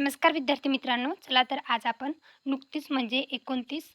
नमस्कार विद्यार्थी मित्रांनो. चला तर आज आपण नुकतीच म्हणजे एकोणतीस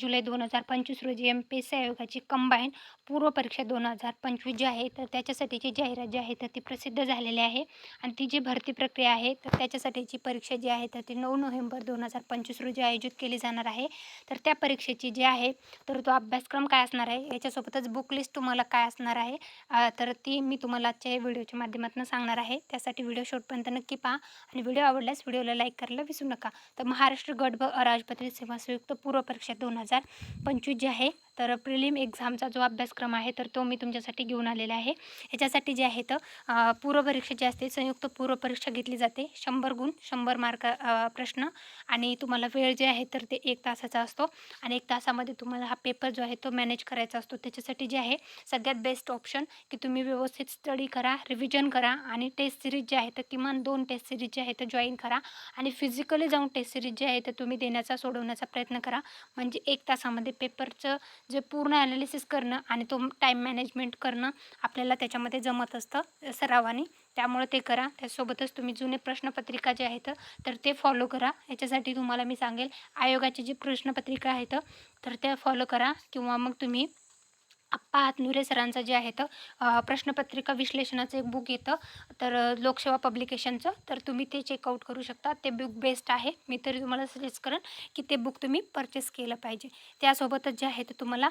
जुलै दोन हजार पंचवीस रोजी एम पी एस सी आयोगाची कंबाईन पूर्व परीक्षा दोन हजार पंचवीस जी आहे तर त्याच्यासाठीची जाहिरात जी आहे तर ती प्रसिद्ध झालेली आहे. आणि ती जी भरती प्रक्रिया आहे तर त्याच्यासाठीची परीक्षा जी आहे तर ती नऊ नोव्हेंबर दोन हजार पंचवीस रोजी आयोजित केली जाणार आहे. तर त्या परीक्षेची जी आहे तर तो अभ्यासक्रम काय असणार आहे याच्यासोबतच बुक लिस्ट तुम्हाला काय असणार आहे तर ती मी तुम्हाला आजच्या व्हिडिओच्या माध्यमातून सांगणार आहे. त्यासाठी व्हिडिओ शेवटपर्यंत नक्की पहा. आणि व्हिडिओ आवडल्यास व्हिडिओ व्हिडिओला लाईक करायला विसरू नका. तर महाराष्ट्र गट ब अराजपत्रित सेवा संयुक्त पूर्व परीक्षा दोन हजार पंचवीस जी आहे तर प्रिलिम एक्झामचा जो अभ्यासक्रम आहे तर तो मी तुमच्यासाठी घेऊन आलेला आहे. याच्यासाठी जे आहे तर पूर्वपरीक्षा पूर्व परीक्षा जी असते संयुक्त पूर्व परीक्षा घेतली जाते. शंभर गुण शंभर मार्क प्रश्न आणि तुम्हाला वेळ जे आहे तर ते एक तासाचा असतो आणि एक तासामध्ये तुम्हाला हा पेपर जो आहे तो मॅनेज करायचा असतो. त्याच्यासाठी जे आहे सगळ्यात बेस्ट ऑप्शन की तुम्ही व्यवस्थित स्टडी करा रिव्हिजन करा आणि टेस्ट सिरीज जे आहे तर किमान दोन टेस्ट सिरीज जे आहे तर जॉईन करा आणि फिजिकली जाऊन टेस्ट सिरीज जे आहे तर तुम्ही देण्याचा सोडवण्याचा प्रयत्न करा. म्हणजे एक तासामध्ये पेपरचं जे पूर्ण ॲनालिसिस करणं आणि तो टाईम मॅनेजमेंट करणं आपल्याला त्याच्यामध्ये जमत असतं सरावाने त्यामुळे ते करा. त्यासोबतच तुम्ही जुने प्रश्नपत्रिका जे आहेत तर ते फॉलो करा. याच्यासाठी तुम्हाला मी सांगेल आयोगाची जी प्रश्नपत्रिका आहेत तर त्या फॉलो करा किंवा मग तुम्ही आप्पा हातनुरे सरांचं जे आहे तर प्रश्नपत्रिका विश्लेषणाचं एक बुक येतं. तर लोकसेवा पब्लिकेशनचं तर तुम्ही ते चेकआउट करू शकता. ते बुक बेस्ट आहे. मी तरी तुम्हाला सजेस्ट करेन की ते बुक तुम्ही परचेस केलं पाहिजे. त्यासोबतच जे आहे तर तुम्हाला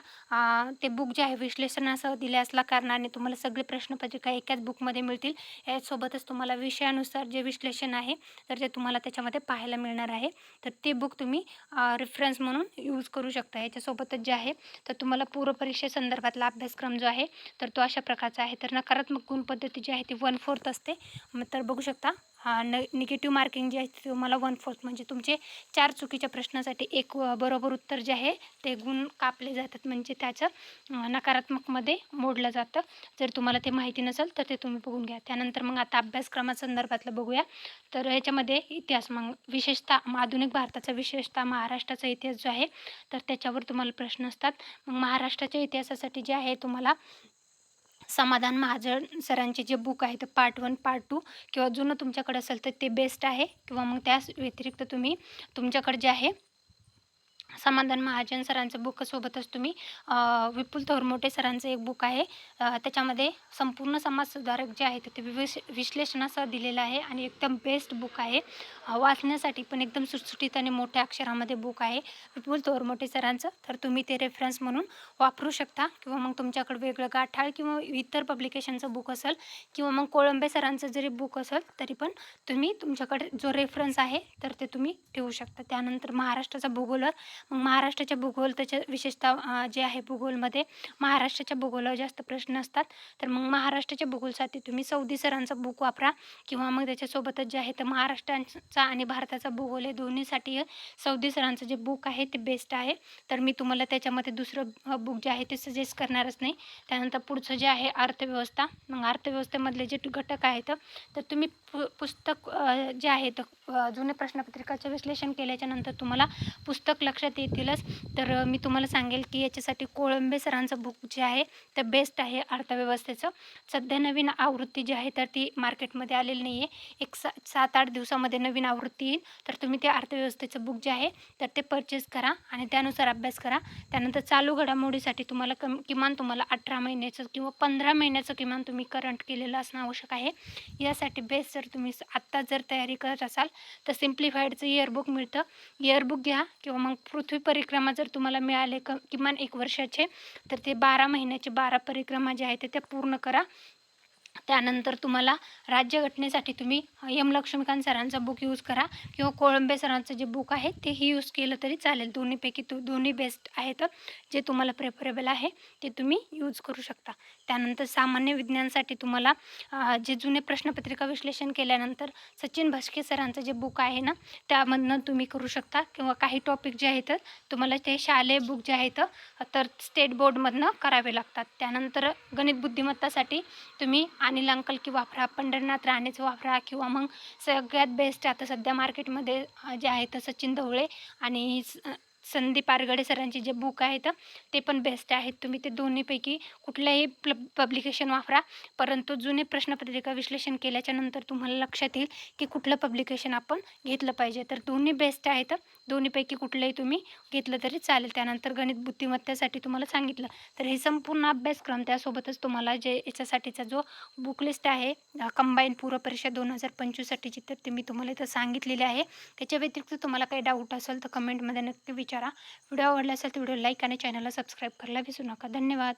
ते बुक जे आहे विश्लेषणासह दिले असल्या कारणाने तुम्हाला सगळे प्रश्नपत्रिका एकाच बुकमध्ये मिळतील. यासोबतच तुम्हाला विषयानुसार जे विश्लेषण आहे तर ते तुम्हाला त्याच्यामध्ये पाहायला मिळणार आहे. तर ते बुक तुम्ही रेफरन्स म्हणून यूज करू शकता. याच्यासोबतच जे आहे तर तुम्हाला पूर्व परीक्षेसंदर्भातला अभ्यासक्रम जो आहे तर तो अशा प्रकारचा आहे. तर नकारात्मक गुण पद्धती जी आहे ती वन फोर्थ असते. मग तर बघू शकता न निगेटिव्ह मार्किंग जे आहे ते तुम्हाला वन फोर्थ म्हणजे तुमचे चार चुकीच्या प्रश्नासाठी एक बरोबर उत्तर जे आहे ते गुण कापले जातात. म्हणजे त्याचं नकारात्मकमध्ये मोडलं जातं. जर तुम्हाला ते माहिती नसेल तर ते तुम्ही बघून घ्या. त्यानंतर मग आता अभ्यासक्रमासंदर्भातलं बघूया. तर ह्याच्यामध्ये इतिहास मग विशेषतः आधुनिक भारताचा विशेषतः महाराष्ट्राचा इतिहास जो आहे तर त्याच्यावर तुम्हाला प्रश्न असतात. मग महाराष्ट्राच्या इतिहासासाठी जे आहे तुम्हाला समाधान महाजन सरांचे जे बुक आहे ते पार्ट वन पार्ट टू किंवा जुनं तुमच्याकडे असेल तर ते बेस्ट आहे. किंवा मग त्याच व्यतिरिक्त तुम्ही तुमच्याकडे जे आहे समाधान महाजन सरांचं बुक सोबतच तुम्ही विपुल थोरमोटे सरांचं एक बुक आहे. त्याच्यामध्ये संपूर्ण समाज सुधारक जे आहेत ते विश विश्लेषणासह दिलेलं आहे आणि एकदम बेस्ट बुक आहे. वाचण्यासाठी पण एकदम सुटसुटीत आणि मोठ्या अक्षरामध्ये बुक आहे. विपुल थोरमोटे सरांचं तर तुम्ही ते रेफरन्स म्हणून वापरू शकता. किंवा मग तुमच्याकडे वेगळं गाठाळ किंवा इतर पब्लिकेशनचं बुक असेल किंवा मग कोळंबे सरांचं जरी बुक असेल तरी पण तुम्ही तुमच्याकडे जो रेफरन्स आहे तर ते तुम्ही ठेवू शकता. त्यानंतर महाराष्ट्राचा भूगोलवर मग महाराष्ट्राच्या भूगोल त्याच्या विशेषतः जे आहे भूगोलमध्ये महाराष्ट्राच्या भूगोलावर जास्त प्रश्न असतात. तर मग महाराष्ट्राच्या भूगोलसाठी तुम्ही सौदी सरांचं बुक वापरा किंवा मग त्याच्यासोबतच जे आहे तर महाराष्ट्राचा आणि भारताचा भूगोल हे दोन्हीसाठी सौदी सरांचं जे बुक आहे ते बेस्ट आहे. तर मी तुम्हाला त्याच्यामध्ये दुसरं बुक जे आहे ते सजेस्ट करणारच नाही. त्यानंतर पुढचं जे आहे अर्थव्यवस्था. मग अर्थव्यवस्थेमधले जे घटक आहेत तर तुम्ही पु पुस्तक जे आहे तर जुने प्रश्नपत्रिकाचं विश्लेषण केल्याच्यानंतर तुम्हाला पुस्तक लक्षात येतीलच. तर मी तुम्हाला सांगेल की याच्यासाठी कोळंबे सरांचं बुक जे आहे ते बेस्ट आहे अर्थव्यवस्थेचं. सध्या नवीन आवृत्ती जी आहे तर ती मार्केटमध्ये आलेली नाही आहे एक सा सात आठ दिवसामध्ये नवीन आवृत्ती येईल. तर तुम्ही ते अर्थव्यवस्थेचं बुक जे आहे तर ते परचेस करा आणि त्यानुसार अभ्यास करा. त्यानंतर चालू घडामोडीसाठी तुम्हाला कम किमान तुम्हाला अठरा महिन्याचं किंवा पंधरा महिन्याचं किमान तुम्ही करंट केलेलं असणं आवश्यक आहे. यासाठी बेस्ट जर तुम्ही आत्ता जर तयारी करत असाल तर सिम्प्लिफाईडचं इयरबुक मिळतं. इयरबुक घ्या किंवा मग पृथ्वी परिक्रमा जर तुम्हाला मिळाले क किमान एक वर्षाचे तर ते बारा महिन्याचे बारा परिक्रमा जे आहेत ते पूर्ण करा. त्यानंतर तुम्हाला राज्यघटनेसाठी तुम्ही यम लक्ष्मीकांत सरांचा बुक यूज करा किंवा कोळंबे सरांचं जे बुक आहे तेही यूज केलं तरी चालेल. दोन्हीपैकी तू दोन्ही बेस्ट आहेत जे तुम्हाला प्रेफरेबल आहे ते तुम्ही यूज करू शकता. त्यानंतर सामान्य विज्ञानसाठी तुम्हाला जे जुने प्रश्नपत्रिका विश्लेषण केल्यानंतर सचिन भस्के सरांचं जे बुक आहे ना त्यामधनं तुम्ही करू शकता. किंवा काही टॉपिक जे आहेत तुम्हाला ते शालेय बुक जे आहेत तर स्टेट बोर्डमधनं करावे लागतात. त्यानंतर गणित बुद्धिमत्तासाठी तुम्ही अनिल अंकल की वापरा पंढरनाथ राणेच वापरा किंवा मग सगळ्यात बेस्ट आता सध्या मार्केटमध्ये जे आहे तर सचिन ढवळे आणि स- संदीप आरगडे सरांची जे बुक आहेत ते पण बेस्ट आहेत. तुम्ही ते दोन्हीपैकी कुठल्याही प्ल पब्लिकेशन वापरा. परंतु जुने प्रश्नपत्रिका विश्लेषण केल्याच्यानंतर तुम्हाला लक्षात येईल की कुठलं पब्लिकेशन आपण घेतलं पाहिजे. तर दोन्ही बेस्ट आहेत. दोन्हीपैकी कुठलंही तुम्ही घेतलं तरी चालेल. त्यानंतर गणित बुद्धिमत्तेसाठी तुम्हाला सांगितलं. तर हे संपूर्ण अभ्यासक्रम त्यासोबतच तुम्हाला जे याच्यासाठीचा जो बुक लिस्ट आहे कंबाईन पूर्व परीक्षा दोन हजार पंचवीससाठीची तर ते मी तुम्हाला इथं सांगितलेले आहे. त्याच्या व्यतिरिक्त तुम्हाला काही डाऊट असेल तर कमेंटमध्ये नक्की विचार. व्हिडिओ आवडला असेल तर व्हिडिओ लाईक आणि चॅनलला सबस्क्राईब करायला विसरू नका. धन्यवाद.